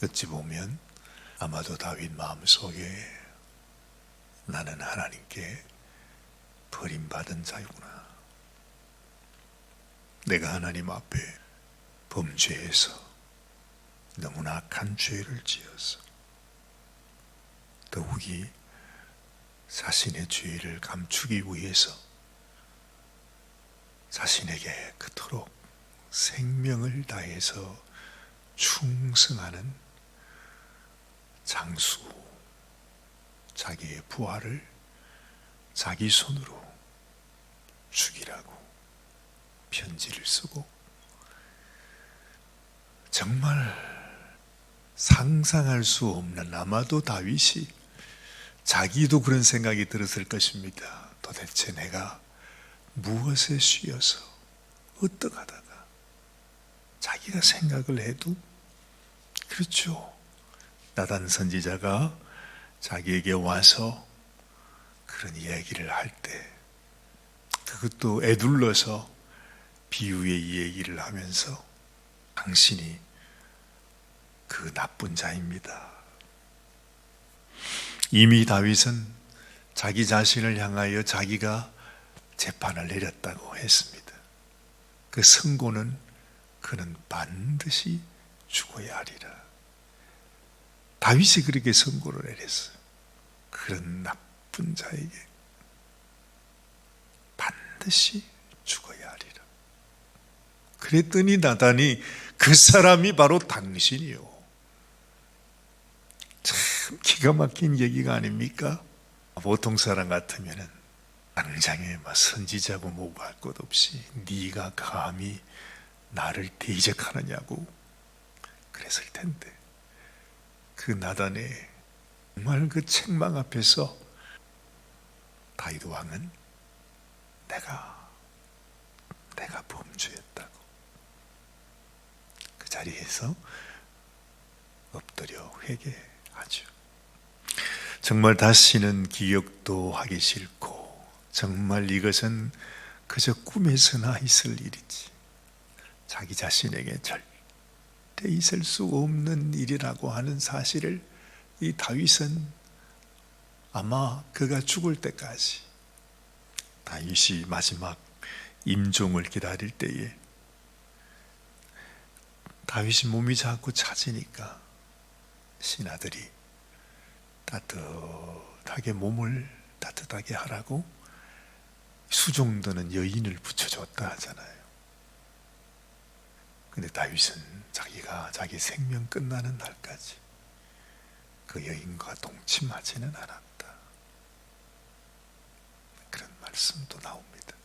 어찌 보면 아마도 다윗 마음속에 나는 하나님께 버림받은 자이구나. 내가 하나님 앞에 범죄해서 너무나 악한 죄를 지어서 더욱이 자신의 죄를 감추기 위해서 자신에게 그토록 생명을 다해서 충성하는 장수, 자기의 부하를 자기 손으로 죽이라고 편지를 쓰고 정말 상상할 수 없는 아마도 다윗이 자기도 그런 생각이 들었을 것입니다. 도대체 내가 무엇에 쉬어서 어떡하다가 자기가 생각을 해도 그렇죠. 나단 선지자가 자기에게 와서 그런 이야기를 할 때 그것도 애둘러서 비유의 이야기를 하면서 당신이 그 나쁜 자입니다. 이미 다윗은 자기 자신을 향하여 자기가 재판을 내렸다고 했습니다. 그 선고는 그는 반드시 죽어야 하리라. 다윗이 그렇게 선고를 내렸어요. 그런 나쁜 자에게 반드시 죽어야 하리라. 그랬더니 나단이 그 사람이 바로 당신이요. 참 기가 막힌 얘기가 아닙니까? 보통 사람 같으면은 당장에 막 선지자고 뭐고 할 것 없이 네가 감히 나를 대적하느냐고 그랬을 텐데 그 나단에 정말 그 책망 앞에서 다윗 왕은 내가 내가 범죄했다고 그 자리에서 엎드려 회개하죠. 정말 다시는 기억도 하기 싫고 정말 이것은 그저 꿈에서나 있을 일이지 자기 자신에게 절 대 있을 수 없는 일이라고 하는 사실을 이 다윗은 아마 그가 죽을 때까지 다윗이 마지막 임종을 기다릴 때에 다윗이 몸이 자꾸 차지니까 신하들이 따뜻하게 몸을 따뜻하게 하라고 수종드는 여인을 붙여줬다 하잖아요. 근데 다윗은 자기가 자기 생명 끝나는 날까지 그 여인과 동침하지는 않았다. 그런 말씀도 나옵니다.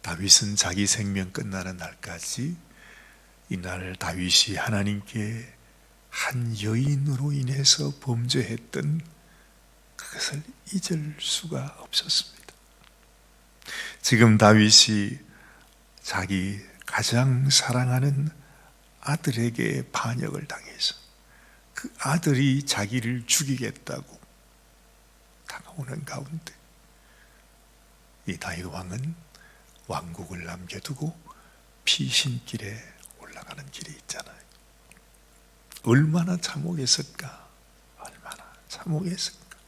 다윗은 자기 생명 끝나는 날까지 이날 다윗이 하나님께 한 여인으로 인해서 범죄했던 그것을 잊을 수가 없었습니다. 지금 다윗이 자기 가장 사랑하는 아들에게 반역을 당해서 그 아들이 자기를 죽이겠다고 다가오는 가운데 이 다윗 왕은 왕국을 남겨두고 피신길에 올라가는 길이 있잖아요. 얼마나 참혹했을까? 얼마나 참혹했을까?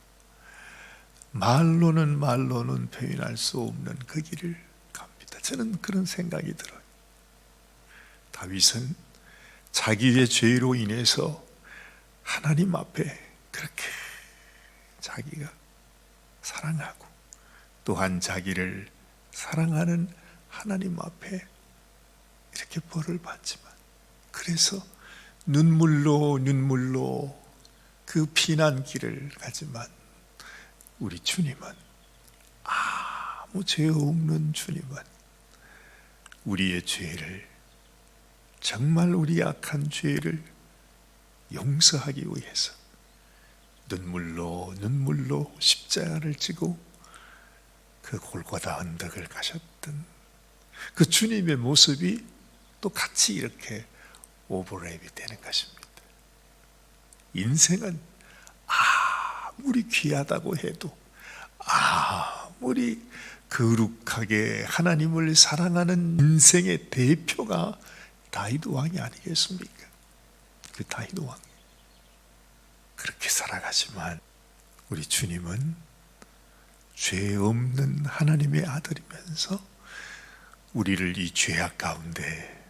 말로는 말로는 표현할 수 없는 그 길을 갑니다. 저는 그런 생각이 들어요. 다윗은 자기의 죄로 인해서 하나님 앞에 그렇게 자기가 사랑하고 또한 자기를 사랑하는 하나님 앞에 이렇게 벌을 받지만 그래서 눈물로 눈물로 그 피난길을 가지만 우리 주님은 아무 죄 없는 주님은 우리의 죄를 정말 우리 악한 죄를 용서하기 위해서 눈물로 눈물로 십자가를 지고 그 골고다 언덕을 가셨던 그 주님의 모습이 또 같이 이렇게 오버랩이 되는 것입니다. 인생은 아무리 귀하다고 해도 아무리 거룩하게 하나님을 사랑하는 인생의 대표가 다윗 왕이 아니겠습니까? 그 다윗 왕 그렇게 살아가지만 우리 주님은 죄 없는 하나님의 아들이면서 우리를 이 죄악 가운데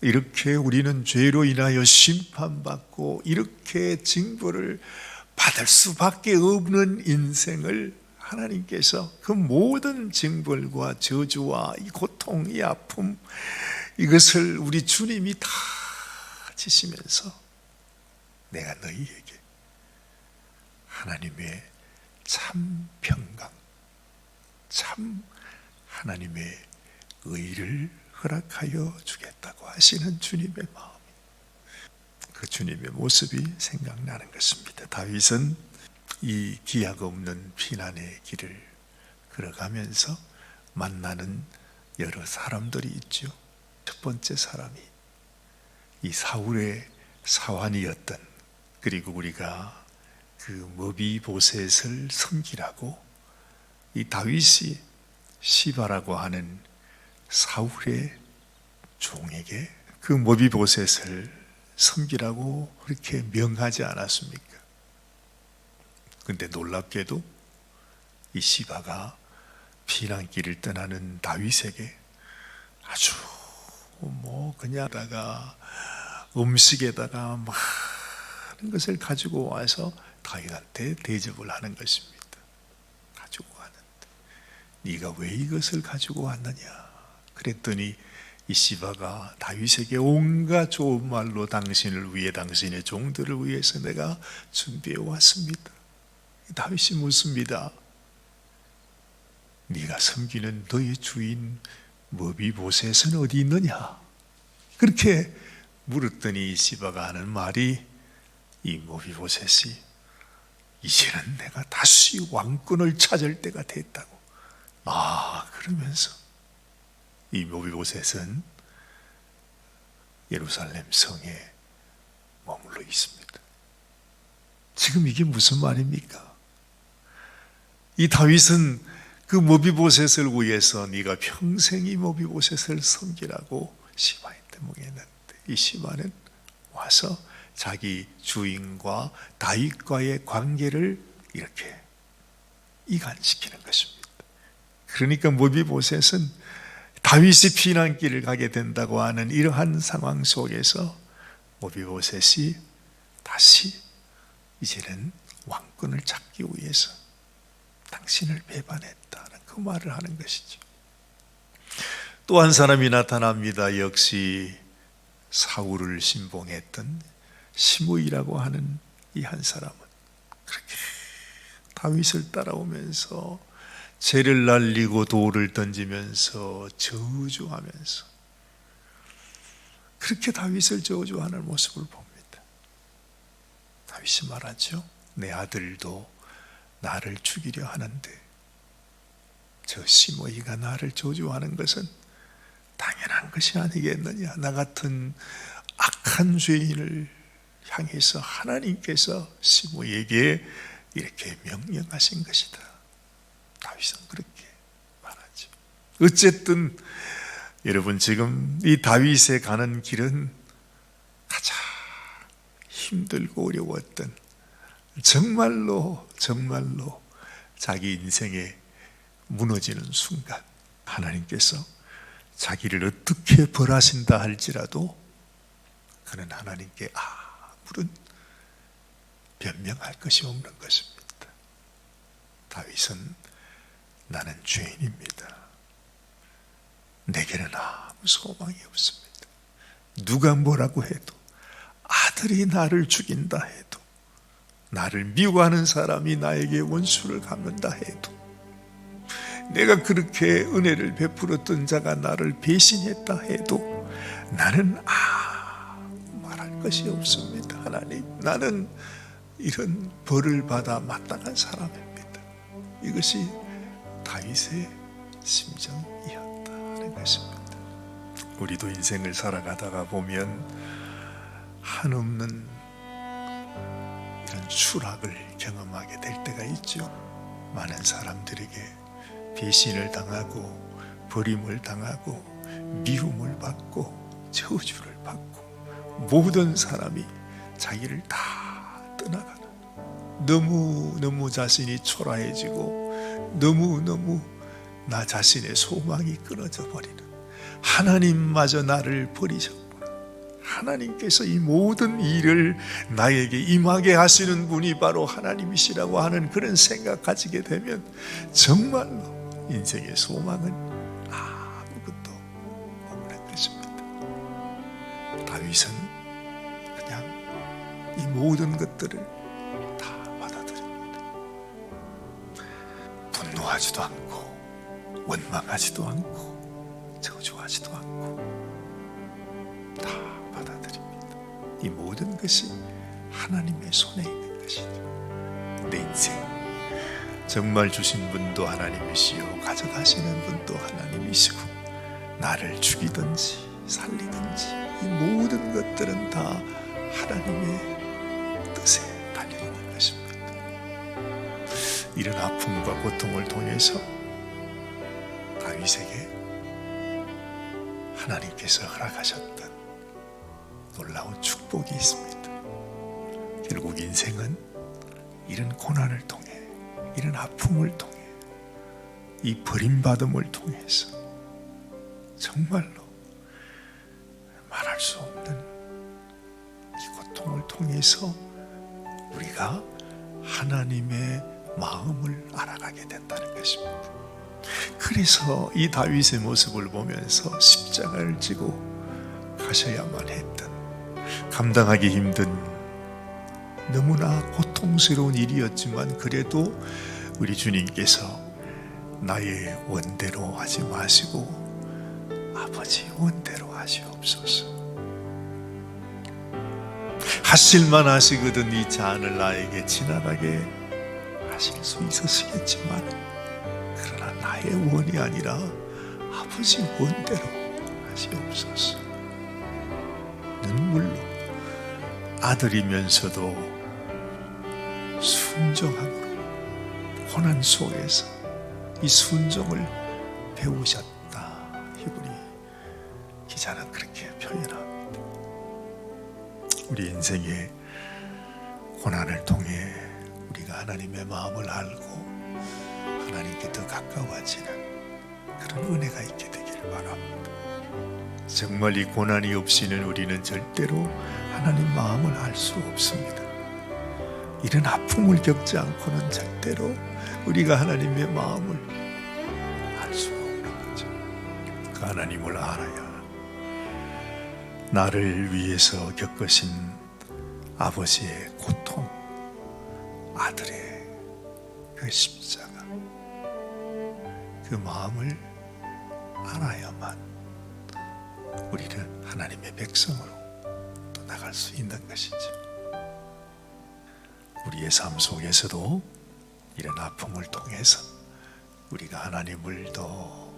이렇게 우리는 죄로 인하여 심판받고 이렇게 징벌을 받을 수밖에 없는 인생을 하나님께서 그 모든 징벌과 저주와 이 고통, 이 아픔 이것을 우리 주님이 다 지시면서 내가 너희에게 하나님의 참 평강, 참 하나님의 의를 허락하여 주겠다고 하시는 주님의 마음. 그 주님의 모습이 생각나는 것입니다. 다윗은 이 기약 없는 피난의 길을 걸어가면서 만나는 여러 사람들이 있죠. 첫 번째 사람이 이 사울의 사환이었던 그리고 우리가 그 머비보셋을 섬기라고 이 다윗이 시바라고 하는 사울의 종에게 그 머비보셋을 섬기라고 그렇게 명하지 않았습니까? 근데 놀랍게도 이 시바가 피난길을 떠나는 다윗에게 아주 뭐 그냥다가 음식에다가 많은 것을 가지고 와서 다윗한테 대접을 하는 것입니다. 가지고 가는데 네가 왜 이것을 가지고 왔느냐? 그랬더니 이 시바가 다윗에게 온갖 좋은 말로 당신을 위해 당신의 종들을 위해서 내가 준비해 왔습니다. 다윗이 묻습니다. 네가 섬기는 너의 주인 머비보셋은 어디 있느냐? 그렇게 물었더니 시바가 하는 말이 이 머비보셋이 이제는 내가 다시 왕권을 찾을 때가 됐다고. 아 그러면서 이 모비보셋은 예루살렘 성에 머물러 있습니다. 지금 이게 무슨 말입니까? 이 다윗은 그 모비보셋을 위해서 네가 평생 이 모비보셋을 섬기라고 시바한테 몽했는데 이 시바는 와서 자기 주인과 다윗과의 관계를 이렇게 이간시키는 것입니다. 그러니까 모비보셋은 다윗이 피난길을 가게 된다고 하는 이러한 상황 속에서 모비보셋이 다시 이제는 왕권을 찾기 위해서 당신을 배반했다는 그 말을 하는 것이죠. 또 한 사람이 나타납니다. 역시 사울을 신봉했던 시므이라고 하는 이 한 사람은 그렇게 다윗을 따라오면서 재를 날리고 돌을 던지면서 저주하면서 그렇게 다윗을 저주하는 모습을 봅니다. 다윗이 말하죠. 내 아들도 나를 죽이려 하는데 저 시므이가 나를 저주하는 것은 당연한 것이 아니겠느냐. 나 같은 악한 죄인을 향해서 하나님께서 시므에게 이렇게 명령하신 것이다. 다윗은 그렇게 말하죠. 어쨌든 여러분 지금 이 다윗에 가는 길은 가장 힘들고 어려웠던 정말로 정말로 자기 인생에 무너지는 순간 하나님께서 자기를 어떻게 벌하신다 할지라도 그는 하나님께 아무런 변명할 것이 없는 것입니다. 다윗은 나는 죄인입니다. 내게는 아무 소망이 없습니다. 누가 뭐라고 해도 아들이 나를 죽인다 해도 나를 미워하는 사람이 나에게 원수를 갚는다 해도 내가 그렇게 은혜를 베풀었던 자가 나를 배신했다 해도 나는 아 말할 것이 없습니다. 하나님, 나는 이런 벌을 받아 마땅한 사람입니다. 이것이 다윗의 심정이었다는 것입니다. 우리도 인생을 살아가다가 보면 한없는 이런 추락을 경험하게 될 때가 있죠. 많은 사람들에게 배신을 당하고 버림을 당하고 미움을 받고 저주를 받고 모든 사람이 자기를 다 떠나가는 너무 너무 자신이 초라해지고 너무 너무 나 자신의 소망이 끊어져 버리는 하나님마저 나를 버리셨구나. 하나님께서 이 모든 일을 나에게 임하게 하시는 분이 바로 하나님이시라고 하는 그런 생각 가지게 되면 정말로 인생의 소망은 아무것도 없는 것입니다. 다윗은 그냥 이 모든 것들을 다 받아들입니다. 분노하지도 않고 원망하지도 않고 저주하지도 않고 다 받아들입니다. 이 모든 것이 하나님의 손에 있는 것이죠. 내 인생 정말 주신 분도 하나님이시요 가져가시는 분도 하나님이시고 나를 죽이든지 살리든지 이 모든 것들은 다 하나님의 뜻에 달려 있는 것입니다. 이런 아픔과 고통을 통해서 다윗에게 하나님께서 허락하셨던 놀라운 축복이 있습니다. 결국 인생은 이런 고난을 통해 이런 아픔을 통해 이 버림받음을 통해서 정말로 말할 수 없는 이 고통을 통해서 우리가 하나님의 마음을 알아가게 된다는 것입니다. 그래서 이 다윗의 모습을 보면서 십자가를 지고 가셔야만 했던 감당하기 힘든 너무나 고통스러운 일이었지만 그래도 우리 주님께서 나의 원대로 하지 마시고 아버지 원대로 하시옵소서. 하실만 하시거든 이 잔을 나에게 지나가게 하실 수 있었겠지만 그러나 나의 원이 아니라 아버지 원대로 하시옵소서. 눈물로 아들이면서도 순종함으로 고난 속에서 이 순종을 배우셨다. 히브리 기자는 그렇게 표현합니다. 우리 인생의 고난을 통해 우리가 하나님의 마음을 알고 하나님께 더 가까워지는 그런 은혜가 있게 되기를 바랍니다. 정말 이 고난이 없이는 우리는 절대로 하나님 마음을 알 수 없습니다. 이런 아픔을 겪지 않고는 절대로 우리가 하나님의 마음을 알 수가 없는 거죠. 그 하나님을 알아야 나를 위해서 겪으신 아버지의 고통, 아들의 그 십자가, 그 마음을 알아야만 우리는 하나님의 백성으로 또 나갈 수 있는 것이죠. 우리의 삶 속에서도 이런 아픔을 통해서 우리가 하나님을 더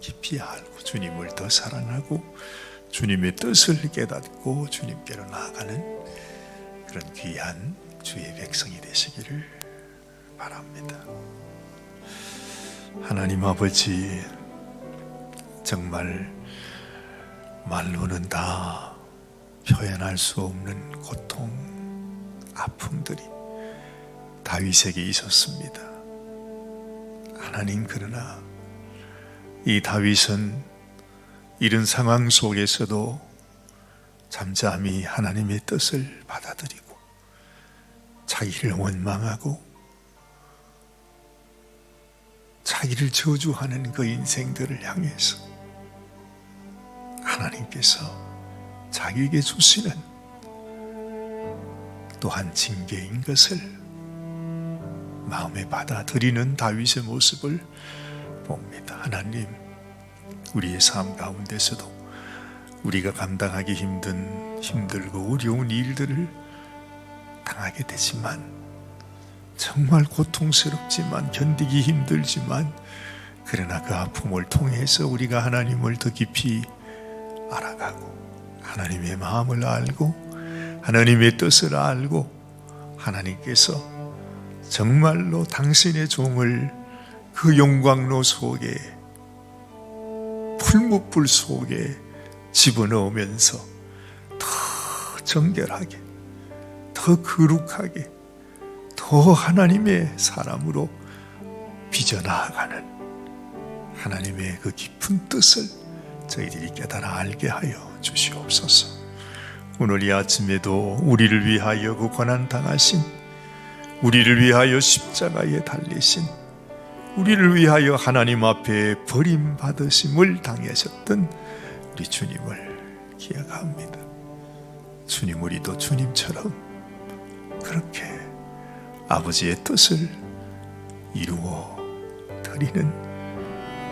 깊이 알고 주님을 더 사랑하고 주님의 뜻을 깨닫고 주님께로 나아가는 그런 귀한 주의 백성이 되시기를 바랍니다. 하나님 아버지 정말 말로는 다 표현할 수 없는 고통, 아픔들이 다윗에게 있었습니다. 하나님 그러나 이 다윗은 이런 상황 속에서도 잠잠히 하나님의 뜻을 받아들이고 자기를 원망하고 자기를 저주하는 그 인생들을 향해서 하나님께서 자기에게 주시는 또한 징계인 것을 마음에 받아들이는 다윗의 모습을 봅니다. 하나님, 우리의 삶 가운데서도 우리가 감당하기 힘든 힘들고 어려운 일들을 당하게 되지만 정말 고통스럽지만 견디기 힘들지만 그러나 그 아픔을 통해서 우리가 하나님을 더 깊이 알아가고 하나님의 마음을 알고 하나님의 뜻을 알고 하나님께서 정말로 당신의 종을 그 용광로 속에 풀무불 속에 집어넣으면서 더 정결하게 더 거룩하게 더 하나님의 사람으로 빚어나가는 하나님의 그 깊은 뜻을 저희들이 깨달아 알게 하여 주시옵소서. 오늘 이 아침에도 우리를 위하여 그 고난 당하신 우리를 위하여 십자가에 달리신 우리를 위하여 하나님 앞에 버림받으심을 당하셨던 우리 주님을 기억합니다. 주님 우리도 주님처럼 그렇게 아버지의 뜻을 이루어 드리는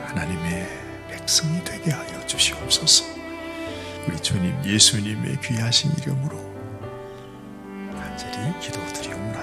하나님의 백성이 되게 하여 주시옵소서. 우리 주님 예수님의 귀하신 이름으로 간절히 기도드리옵나이다.